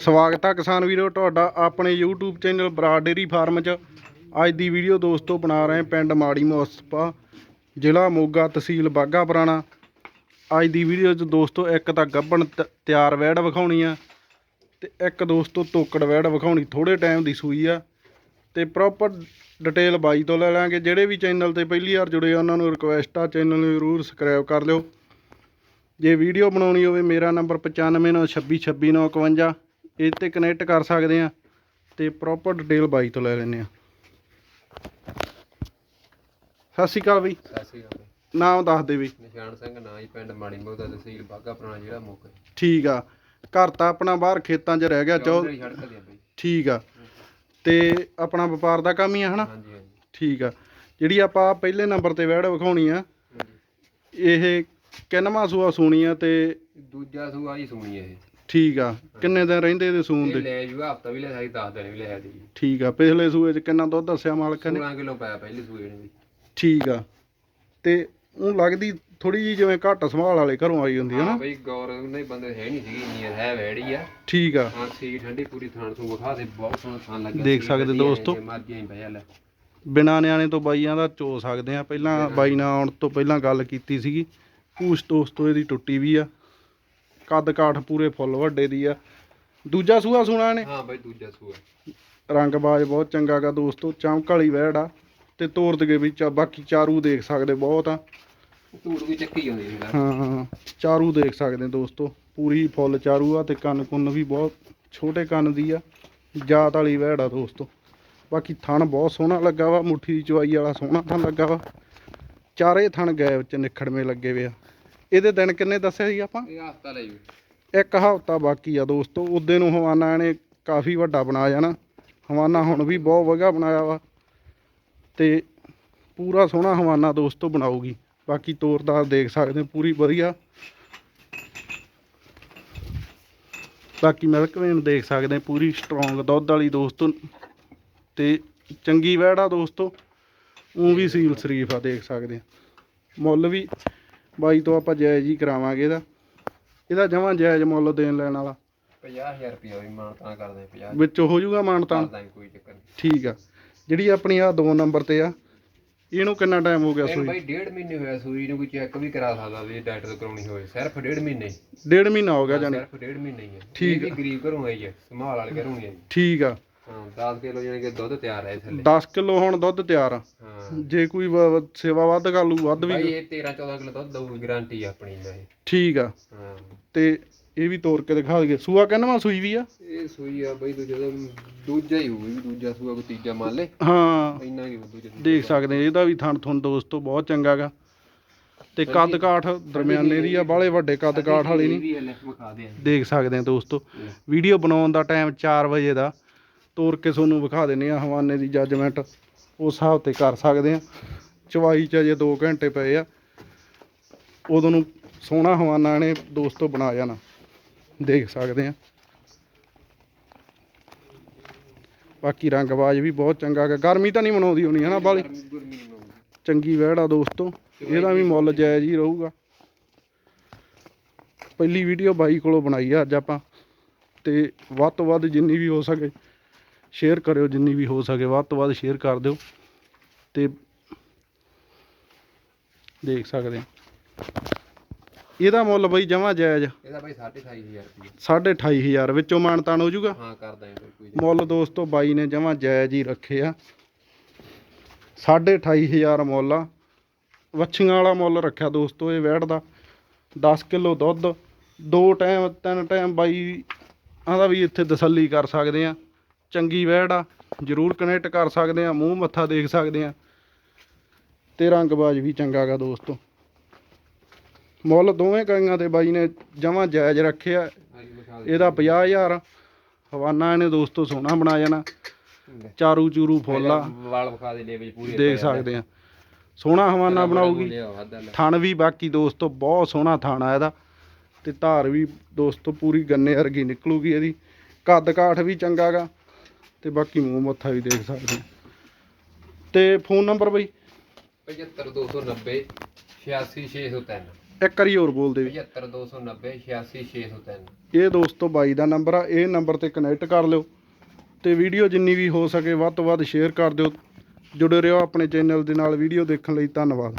ਸਵਾਗਤ ਹੈ ਕਿਸਾਨ ਵੀਰੋ, ਤੁਹਾਡਾ ਆਪਣੇ YouTube channel Brar dairy farm 'ਚ। ਅੱਜ ਦੀ ਵੀਡੀਓ ਦੋਸਤੋ ਬਣਾ ਰਹੇ ਪਿੰਡ ਮਾੜੀ ਮੋਸਪਾ, ਜ਼ਿਲ੍ਹਾ ਮੋਗਾ ਤਹਿਸੀਲ ਬਾਗਾ ਪੁਰਾਣਾ। ਅੱਜ ਦੀ ਵੀਡੀਓ 'ਚ ਦੋਸਤੋ ਇੱਕ ਤਾਂ ਗੱਭਣ ਤਿਆਰ ਵੈੜ ਵਿਖਾਉਣੀ ਆ ਤੇ ਇੱਕ ਦੋਸਤੋ ਤੋਕੜ ਵੈੜ ਵਿਖਾਉਣੀ ਥੋੜੇ ਟਾਈਮ ਦੀ ਸੂਈ ਆ। ਤੇ ਪ੍ਰੋਪਰ ਡਿਟੇਲ ਬਾਈ ਤੋਂ ਲੈ ਲਾਂਗੇ। ਜਿਹੜੇ ਵੀ ਚੈਨਲ ਤੇ ਪਹਿਲੀ ਵਾਰ ਜੁੜੇ ਆ, ਉਹਨਾਂ ਨੂੰ ਰਿਕੁਐਸਟ ਆ, ਚੈਨਲ ਨੂੰ ਜ਼ਰੂਰ ਸਬਸਕ੍ਰਾਈਬ ਕਰ ਲਿਓ। ਜੇ ਵੀਡੀਓ ਬਣਾਉਣੀ ਹੋਵੇ, ਮੇਰਾ ਨੰਬਰ 9596262951 ਇਹ ਤੇ ਕਨੈਕਟ ਕਰ ਸਕਦੇ ਆ ਤੇ ਪ੍ਰੋਪਰ ਡਿਟੇਲ ਬਾਈ ਤੋਂ ਲੈ ਲੈਂਦੇ ਆ। ਸਤਿ ਸ਼੍ਰੀ ਅਕਾਲ ਬਈ। ਸਤਿ ਸ਼੍ਰੀ ਅਕਾਲ ਨਾਮ ਦੱਸ ਦੇ ਬਈ। ਨਿਸ਼ਾਨ ਸਿੰਘ ਨਾਂ ਜੀ ਪਿੰਡ ਮਾੜੀ ਮੋਦਾ ਤਹਿਸੀਲ ਬਾਗਾ ਪੁਰਾਣਾ ਜਿਹੜਾ ਮੁੱਖ ਠੀਕ ਆ। ਘਰ ਤਾਂ ਆਪਣਾ ਬਾਹਰ ਖੇਤਾਂ 'ਚ ਰਹਿ ਗਿਆ ਚੌ ਚੌਧਰੀ ਸੜਕ ਦੇ ਆ ਬਈ। ਠੀਕ ਆ। ਤੇ ਆਪਣਾ ਵਪਾਰ ਦਾ ਕੰਮ ਹੀ ਆ ਹਨਾ? ਹਾਂਜੀ ਹਾਂਜੀ। ਠੀਕ ਆ। ਜਿਹੜੀ ਆਪਾਂ ਪਹਿਲੇ ਨੰਬਰ ਤੇ ਵੈੜ ਵਿਖਾਉਣੀ ਆ ਹਾਂਜੀ। ਇਹ ਕਿੰਨਵਾਂ ਸੂਆ ਸੂਣੀ ਆ ਤੇ ਦੂਜਾ ਸੂਆ ਹੀ ਸੁਣੀ ਇਹ। ਠੀਕ ਆ। ਕਿੰਨੇ ਦਿਨ ਰਹਿੰਦੇ ਇਹਦੇ ਸੂਣ ਇਹ ਦੇ? ਲੈ ਜੂਗਾ ਹਫਤਾ ਵੀ ਲੈ ਸਾਈ 10 ਦਿਨ ਵੀ ਲੈ ਜੀ। ਠੀਕ ਆ ਪਿਛਲੇ ਸੂਏ 'ਚ ਕਿੰਨਾ ਦੁੱਧ ਦੱਸਿਆ ਮਾਲਕ ਨੇ? 16 ਕਿਲੋ ਪਾਇਆ ਪਹਿਲੀ ਸੂਏ ਨੇ ਵੀ ਠੀਕ ਆ। ਤੇ ਉਹ ਲੱਗਦੀ ਥੋੜੀ ਜੀ ਜਿਵੇਂ ਘੱਟ ਸੰਭਾਲ ਵਾਲੇ ਘਰੋਂ ਆਈ ਹੁੰਦੀ ਹੈ ਹਾਂ ਨਾ ਬਈ ਗੌਰ ਨਹੀਂ ਬੰਦੇ ਹੈ ਨਹੀਂ ਸੀਗੀ ਇੰਨੀ ਹੈ ਵੈੜੀ ਆ। ਠੀਕ ਆ। ਹਾਂ ਸੀ ਠੰਡੀ ਪੂਰੀ ਥਾਣ ਤੋਂ ਵਿਖਾ ਦੇ ਬਹੁਤ ਸੋਹਣਾ ਥਾਣ ਲੱਗਿਆ ਦੇਖ ਸੀ, ਸਕਦੇ ਦੋਸਤੋ। ਮਰਜ਼ੀ ਐਂ ਲੈ। ਬਿਨਾ ਨਿਆਣੇ ਤੋਂ ਬਾਈਆਂ ਦਾ ਚੋ ਸਕਦੇ ਆ। ਪਹਿਲਾਂ ਬਾਈ ਨਾਲ ਆਉਣ ਤੋਂ ਪਹਿਲਾਂ ਗੱਲ ਕੀਤੀ ਸੀਗੀ। ਪੂਛ ਦੋਸਤੋ ਇਹਦੀ ਟੁੱਟੀ ਵੀ ਆ। ਕੱਦ ਕਾਠ ਪੂਰੇ ਫੁੱਲ ਵੱਡੇ ਦੀ ਆ। ਦੂਜਾ ਸੂਆ ਸੁਣਾ ਨੇ ਹਾਂ ਬਈ ਦੂਜਾ ਸੂਆ ਰੰਗਬਾਜ਼ ਬਹੁਤ ਚੰਗਾ ਗਾ ਦੋਸਤੋ ਚਮਕ ਵਾਲੀ ਵੈੜ ਆ। ਤੇ ਤੋਰ ਦਗੇ ਵੀ ਚਾ- ਬਾਕੀ ਚਾਰੂ ਦੇਖ ਸਕਦੇ ਬਹੁਤ ਆ। ਧੂੜ ਵੀ ਚੱਕੀ ਜਾਂਦੀ ਸੀ ਲੈ ਹਾਂ ਚਾਰੂ ਦੇਖ ਸਕਦੇ ਹੋ ਦੋਸਤੋ ਪੂਰੀ ਫੁੱਲ ਚਾਰੂ ਆ ਤੇ ਕੰਨ ਕੁੰਨ ਵੀ ਬਹੁਤ ਛੋਟੇ ਕੰਨ ਦੀ ਆ। ਜਾਤ ਵਾਲੀ ਵੈੜ ਆ ਦੋਸਤੋ। ਬਾਕੀ ਥਣ ਬਹੁਤ ਸੋਹਣਾ ਲੱਗਾ ਵਾ ਮੁੱਠੀ ਦੀ ਚਵਾਈ ਵਾਲਾ ਸੋਹਣਾ ਥਣ ਲੱਗਾ ਵਾ। ਚਾਰੇ ਥਣ ਗਏ ਵਿੱਚ ਨਿਖੜਵੇਂ ਲੱਗੇ ਵੇ ਆ। ਇਹਦੇ ਦਿਨ ਕਿੰਨੇ ਦੱਸਿਆ ਸੀ ਆਪਾਂ? ਇਹ ਹਫਤਾ ਲੈ ਜੂ ਇੱਕ ਹਫ਼ਤਾ ਬਾਕੀ ਆ ਦੋਸਤੋ ਉਦੇ ਨੂੰ ਹਵਾਨਾ ਨੇ ਕਾਫੀ ਵੱਡਾ ਬਣਾ ਜਾਣਾ ਹਵਾਨਾ ਹੁਣ ਵੀ ਬਹੁਤ ਵਧੀਆ ਬਣਾਇਆ ਵਾ। ਤੇ ਪੂਰਾ ਸੋਹਣਾ ਹਵਾਨਾ ਦੋਸਤੋ ਬਣਾਉਗੀ ਬਾਕੀ ਤੋਰਦਾਰ ਦੇਖ ਸਕਦੇ ਪੂਰੀ ਵਧੀਆ। ਬਾਕੀ ਮਿਲਕ ਵੇਨ ਦੇਖ ਸਕਦੇ ਪੂਰੀ ਸਟਰੋਂਗ ਦੁੱਧ ਵਾਲੀ ਦੋਸਤੋ। ਤੇ ਚੰਗੀ ਵੈੜ ਆ ਦੋਸਤੋ। ਉਹ ਵੀ ਸੀਲ ਸ਼ਰੀਫ ਆ ਦੇਖ ਸਕਦੇ ਮੁੱਲ ਵੀ ਬਾਈ ਤੋਂ ਆਪਾਂ ਜਾਇਜ਼ ਹੀ ਕਰਾਵਾਂਗੇ ਇਹਦਾ। ਇਹਦਾ ਜਮਾਂ ਜਾਇਜ਼ ਮੁੱਲ ਦੇਣ ਲੈਣ ਵਾਲਾ। 50000 ਰੁਪਇਆ ਵੀ ਮਾਨ ਤਾਂ ਕਰਦੇ 50 ਵਿੱਚ ਹੋ ਜਾਊਗਾ ਕਰਦਾ ਕੋਈ ਚੱਕਰ ਨਹੀਂ। ਠੀਕ ਆ। ਜਿਹੜੀ ਆਪਣੀ ਆ ਦੋ ਨੰਬਰ ਤੇ ਆ ਇਹਨੂੰ ਕਿੰਨਾ ਟਾਈਮ ਹੋ ਗਿਆ ਸੂਈ? ਬਾਈ ਡੇਢ ਮਹੀਨੇ ਹੋਇਆ ਸੂਈ ਨੂੰ ਕੋਈ ਚੈੱਕ ਵੀ ਕਰਾ ਸਕਦਾ ਵੀ ਡਾਕਟਰ ਤੋਂ ਕਰਾਉਣੀ ਹੋਵੇ। ਸਿਰਫ ਡੇਢ ਮਹੀਨੇ। ਡੇਢ ਮਹੀਨਾ ਹੋ ਗਿਆ ਜਾਨੀ ਸਿਰਫ ਡੇਢ ਮਹੀਨੇ ਹੀ ਹੈ ਠੀਕ ਵੀ ਗਰੀਬ ਘਰੋਂ ਆਈ ਹੈ ਸੰਭਾਲ ਵਾਲੇ ਘਰੋਂ ਆਈ ਠੀਕ ਆ। ਹਾਂ 10 ਕਿਲੋ ਜਾਨੀ ਕਿ ਦੁੱਧ ਤਿਆਰ ਹੈ ਥੱਲੇ। 10 ਕਿਲੋ ਹੁਣ ਦੁੱਧ ਤਿਆਰ ਆ। ਹਾਂ। ਜੇ ਕੋਈ ਵ- ਸੇਵਾ ਵੱਧ ਕਰ ਲੂ ਵੱਧ ਬਾਈ ਵੀ ਇਹ 13 14 ਕਿਲੋ ਦੁੱਧ ਦਊਗੀ ਗਾਰੰਟੀ ਆਪਣੀ ਦਾ। ਇਹ ਠੀਕ ਆ। ਹਾਂ। ਤੇ ਇਹ ਵੀ ਤੋੜ ਕੇ ਦਿਖਾ ਦਈਏ। ਸੂਆ ਕਿੰਨਵਾਂ ਸੂਈ ਵੀ ਆ? ਇਹ ਸੂਈ ਆ ਬਾਈ ਦੂਜਾ ਤਾਂ ਦੂਜਾ ਹੀ ਹੋਊਗਾ ਵੀ ਦੂਜਾ ਸੂਆ ਕੋਈ ਤੀਜਾ ਮੰਨ ਲੈ। ਹਾਂ। ਇੰਨਾ ਹੀ ਹੋਊ ਦੂਜਾ ਦੇਖ ਸਕਦੇ ਆ, ਇਹਦਾ ਵੀ ਥਣ ਥਣ ਦੋਸਤੋ ਬਹੁਤ ਚੰਗਾ ਗਾ। ਤੇ ਕੱਦ ਕਾਠ ਦਰਮਿਆਨੇ ਦੀ ਆ ਬਾਹਲੇ ਵੱਡੇ ਕੱਦ ਕਾਠ ਵਾਲੀ ਨਹੀਂ। ਵੀ ਲੈ ਵਿਖਾ ਦੇ ਦੇਖ ਸਕਦੇ ਆ ਦੋਸਤੋ। ਵੀਡੀਓ ਬਣਾਉਣ ਦਾ ਟਾਈਮ 4 ਵਜੇ ਦਾ। ਤੋਰ ਕੇ ਤੁਹਾਨੂੰ ਵਿਖਾ ਦਿੰਨੇ ਆ ਹਵਾਨੇ ਦੀ ਜੱਜਮੈਂਟ ਉਸ ਹਿਸਾਬ ਤੇ ਕਰ ਸਕਦੇ ਆ ਚਵਾਈ ਚ ਅਜੇ 2 ਘੰਟੇ ਪਏ ਆ। ਉਦੋਂ ਨੂੰ ਸੋਹਣਾ ਹਵਾਨਾ ਨੇ ਦੋਸਤੋ ਬਣਾ ਜਾਣਾ। ਦੇਖ ਸਕਦੇ ਆ ਬਾਕੀ ਰੰਗਬਾਜ਼ ਵੀ ਬਹੁਤ ਚੰਗਾ ਗਾ ਗਰਮੀ ਤਾਂ ਨਹੀਂ ਮਨਾਉਂਦੀ ਹੋਣੀ ਬਾਲੀ? ਗੁਰਮੀ ਨਹੀਂ ਆਉਂਦੀ ਚੰਗੀ ਵਹਿੜ ਦੋਸਤੋ। ਇਹਦਾ ਵੀ ਮੁੱਲ ਜਾਇਜ਼ ਹੀ ਰਹੂਗਾ। ਪਹਿਲੀ ਵੀਡੀਓ ਬਾਈ ਕੋਲੋਂ ਬਣਾਈ ਆ ਅੱਜ ਆਪਾਂ। ਤੇ ਵੱਧ ਤੋਂ ਵੱਧ ਜਿੰਨੀ ਵੀ ਹੋ ਸਕੇ। ਸ਼ੇਅਰ ਕਰਿਓ ਜਿੰਨੀ ਵੀ ਹੋ ਸਕੇ ਵੱਧ ਤੋਂ ਵੱਧ ਸ਼ੇਅਰ ਕਰ ਦਿਓ ਤੇ ਦੇਖ ਸਕਦੇ ਇਹਦਾ ਮੁੱਲ ਬਈ ਜਮਾ ਜਾਇਜ਼। ਇਹਦਾ ਬਾਈ 28500 ਰੁਪਏ 28500 ਵਿੱਚੋਂ ਮਾਨਤਾਨ ਹੋ ਜਾਊਗਾ? ਹਾਂ ਕਰਦਾ ਹਾਂ ਕੋਈ ਮੁੱਲ ਦੋਸਤੋ ਬਾਈ ਨੇ ਜਮਾ ਜਾਇਜ਼ ਹੀ ਰੱਖੇ ਆ। 28500 ਮੁੱਲ ਆ। ਵੱਛੀਆਂ ਵਾਲਾ ਮੁੱਲ ਰੱਖਿਆ ਦੋਸਤੋ ਇਹ ਵੈੜ ਦਾ। 10 ਕਿਲੋ ਦੁੱਧ ਦੋ ਟਾਈਮ ਤਿੰਨ ਟਾਈਮ ਬਾਈ ਆਂਦਾ ਵੀ ਇੱਥੇ ਤਸੱਲੀ ਕਰ ਸਕਦੇ ਆ। ਚੰਗੀ ਵੈੜ ਆ ਜ਼ਰੂਰ ਕਨੈਕਟ ਕਰ ਸਕਦੇ ਆ ਮੂੰਹ ਮੱਥਾ ਦੇਖ ਸਕਦੇ ਆ। ਤੇ ਰੰਗਬਾਜ਼ ਵੀ ਚੰਗਾ ਗਾ ਦੋਸਤੋ। ਮੁੱਲ ਦੋਵੇਂ ਗਾਈਆਂ ਤੇ ਬਾਈ ਨੇ ਜਮਾ ਜਾਇਜ਼ ਰੱਖਿਆ ਦੇ ਇਹਦਾ 50000 ਹਵਾਨਾ ਇਹਨੇ ਦੋਸਤੋ ਸੋਹਣਾ ਬਣਾ ਜਾਣਾ। ਚਾਰੂ ਚੂਰੂ ਫੁੱਲ ਵਾਲ ਵਿਖਾ ਦੇ ਲੈ ਵਿੱਚ ਪੂਰੀ ਦੇਖ ਸਕਦੇ ਆ। ਸੋਹਣਾ ਹਵਾਨਾ ਬਣਾਉਗੀ ਥਣ ਵੀ ਬਾਕੀ ਦੋਸਤੋ ਬਹੁਤ ਸੋਹਣਾ ਥਣ ਆ ਇਹਦਾ। ਤੇ ਧਾਰ ਵੀ ਦੋਸਤੋ ਪੂਰੀ ਗੰਨੇ ਵਰਗੀ ਨਿਕਲੂਗੀ ਇਹਦੀ। ਕੱਦ ਕਾਠ ਵੀ ਚੰਗਾ ਗਾ। ਤੇ ਬਾਕੀ ਮੂੰਹ ਮੱਥਾ ਵੀ ਦੇਖ ਸਕਦੇ ਆ। ਤੇ ਫੋਨ ਨੰਬਰ ਬਈ? 75290 86603 ਇੱਕ ਵਾਰੀ ਹੋਰ ਬੋਲ ਦੇ। 75290 86603 ਇਹ ਦੋਸਤੋ ਬਾਈ ਦਾ ਨੰਬਰ ਆ ਇਹ ਨੰਬਰ ਤੇ ਕਨੈਕਟ ਕਰ ਲਿਓ ਤੇ ਵੀਡੀਓ ਜਿੰਨੀ ਵੀ ਹੋ ਸਕੇ ਵੱਧ ਤੋਂ ਵੱਧ ਸ਼ੇਅਰ ਕਰ ਦਿਓ। ਜੁੜੇ ਰਹੋ ਆਪਣੇ ਚੈਨਲ ਦੇ ਨਾਲ ਵੀਡੀਓ ਦੇਖਣ ਲਈ ਧੰਨਵਾਦ।